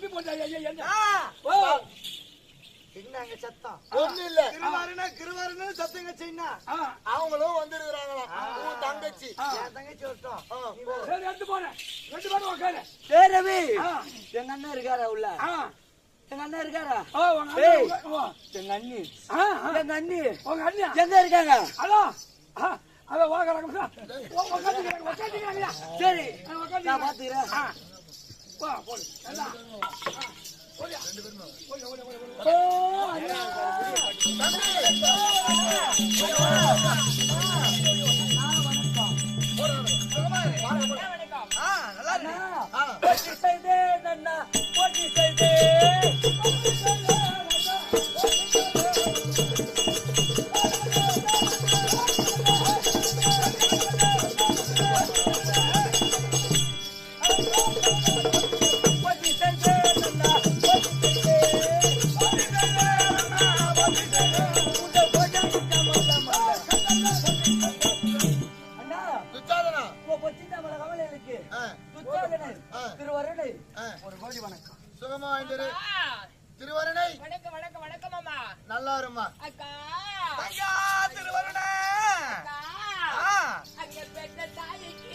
தம்பி போட்டா ஐயா ஓ என்னங்க சத்தம். ஒண்ணு இல்ல கிருவாருன்னா கிருவாருன்னு சத்தங்க செய்யினா ஆ. அவங்களும் வந்துருக்காங்களாம் உன் தங்கச்சி. என் தங்கச்சி வரட்டும். ஆ, நீ போ. வா. சரி எடுத்து போறேன். ரெண்டு பேரும் உட்காரு டேய் ரவி. ஆ. எங்க அண்ணன் இருக்காரா உள்ள? எங்க அண்ணன் இருக்காரா? ஓ உங்க ஏய். அண்ணன் ஓ எங்க அண்ணி. எங்க அண்ணி. உங்க அண்ணன் எங்க இருக்காங்க? ஹலோ. உட்காந்துக்கிறாங்க உட்காந்துக்கிறாங்க சரி. நான் பாத்துக்கிறேன். வா போடு எல்லாம் ஆ, ஓடியா. ஓடியா, ஓடியா, ஓடியா, ஓடியா. ஓ அண்ணா ஒரு கோடி வணக்கம். சுகமா வாங்கிட்டு திருவருணை. வணக்கம் வணக்கம் வணக்கம் மாமா நல்லா இருமா அக்கா. ஐயா திருவருணை. அக்கா. அங்க பெற்ற தாய்க்கு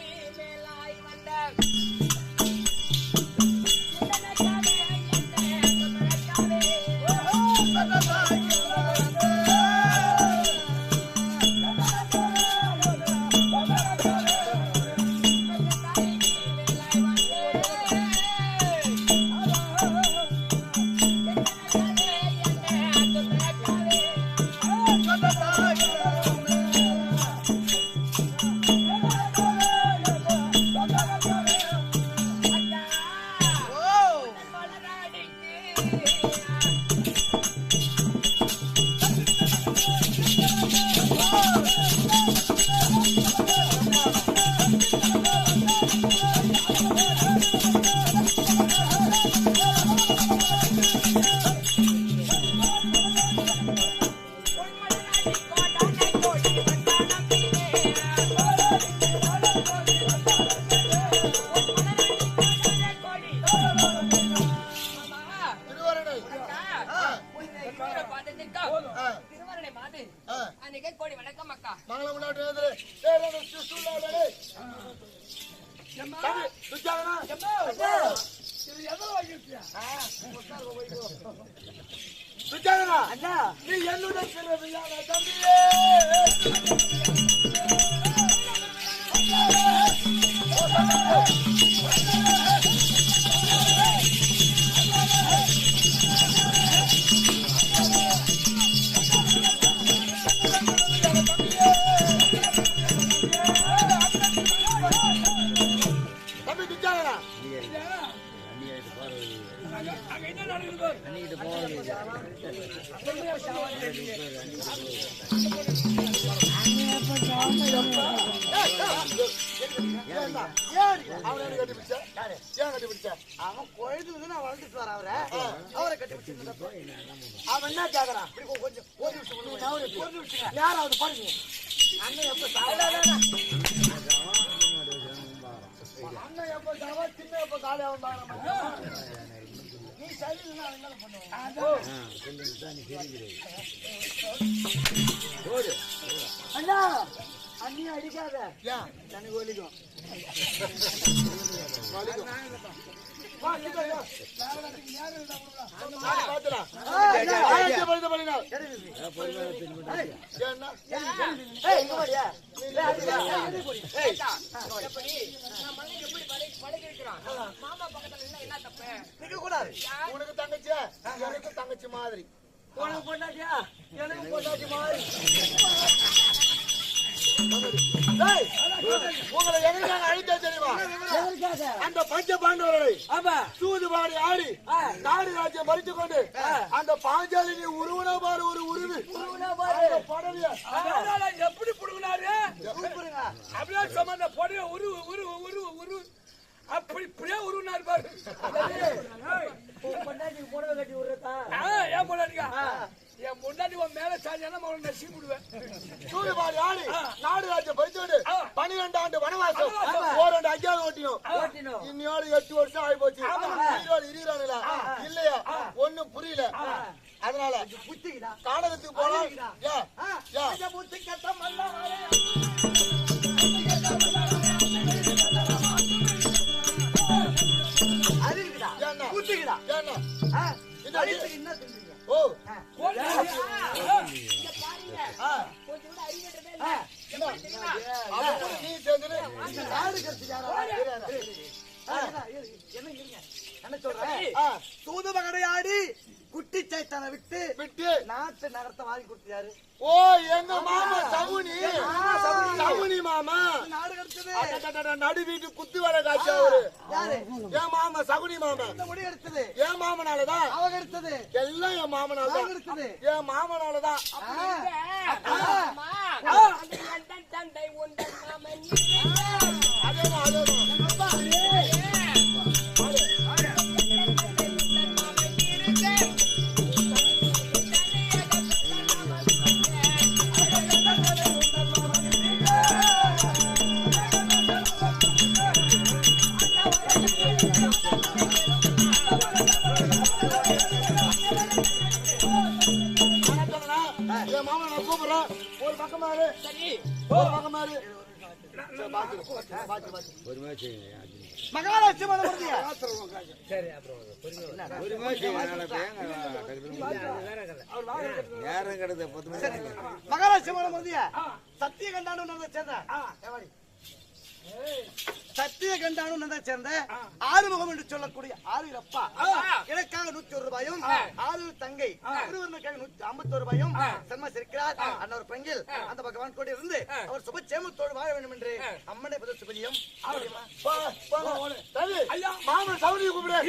ஆ. அன்னைக்கு கோடி வணக்கம் அக்கா. மங்களம் முன்னாடி எழுதுரு. டேய், டேய், அங்க என்ன ஏன் அவன் குழந்தை வந்து நான் வளர்ந்துட்டு வரேன் அவரை அவரை கட்டி அவன் என்ன கேக்குறான்? கொஞ்சம் ஒரு நிமிஷம் ஒரு நிமிஷம் யாராவது பாருங்க அண்ணன் எப்ப அண்ணன் எப்ப சாவா, சின்ன எப்ப பாருங்க. அண்ணா அண்ணி அடிக்காத? எனக்கு ஒலிக்கும். மாமா பக்கத்துல என்ன தப்பு நிக்க கூடாது உனக்கு தங்கச்சியா எனக்கு தங்கச்சி மாதிரி உனக்கு பொண்டாட்டியா எனக்கு பொண்டாட்டி மாதிரி உங்களை எங்க அழித்தா தெரியுமா அந்த பஞ்ச பாண்டவர்களை ஆமா சூது பாடி ஆடி ஆ. நாடு ராஜ்யம் மறித்துக் கொண்டு. அந்த பாஞ்சாலினி உருவன பாரு ஒரு உருவு எப்படி புடுங்கினாரு அப்படியே என் முன்னாடி உன் மேல சாஞ்சானா அவனை நசி விடுவேன் சூது பாடி ஆடி நாடு கொண்டு ஆ. பனிரெண்டு ஆண்டு வனவாசம். ஓராண்டு அஞ்சாவது ஓட்டினோம். இன்னையோடு எட்டு வருஷம் ஆகி போச்சு ஈரோடு இல்லையா ஒண்ணும் புரியல அதனால காடகத்துக்கு போலாம் எப்படி தெரியுமா அவன் நீ என்ன சொல்றேன் ஆ, சூதும கடையாடி குட்டி சைத்தானை விட்டு விட்டு. நாட்டு நகரத்தை வாங்கி கொடுத்தாரு ஓ எங்க மாமா சகுனி? சகுனி. மாமா. நாடு வீட்டு குத்து வர காட்சி அவரு. யாரு? என் மாமா சகுனி மாமா. இந்த முடி எடுத்தது என் மாமனாலதான் அவங்க எடுத்தது எல்லாம் என் மாமனால தான் எடுத்தது என் மாமனாலதான் இரு மகாலட்சுமி பத்து மணி மகாலட்சுமி மனமுடியா சத்திய கண்டானு நந்த சேர்ந்த. சத்திய கண்டானு சேர்ந்த. ஆறுமுகம் என்று சொல்லக்கூடிய ஆறு அப்பா எனக்காக நூத்தி ஒரு ரூபாயும் ஆறு தங்கை ஒருவருக்காக நூத்தி ஐம்பத்தி ரூபாயும் சன்மா இருக்கிறார் அன்னவர் பங்கில் அந்த பகவான் கூட இருந்து அவர் சுபச்சேமத்தோடு வாழ வேண்டும் என்று அம்மனை பத ஐயா. மாமன் சகுனியை கூப்பிடு.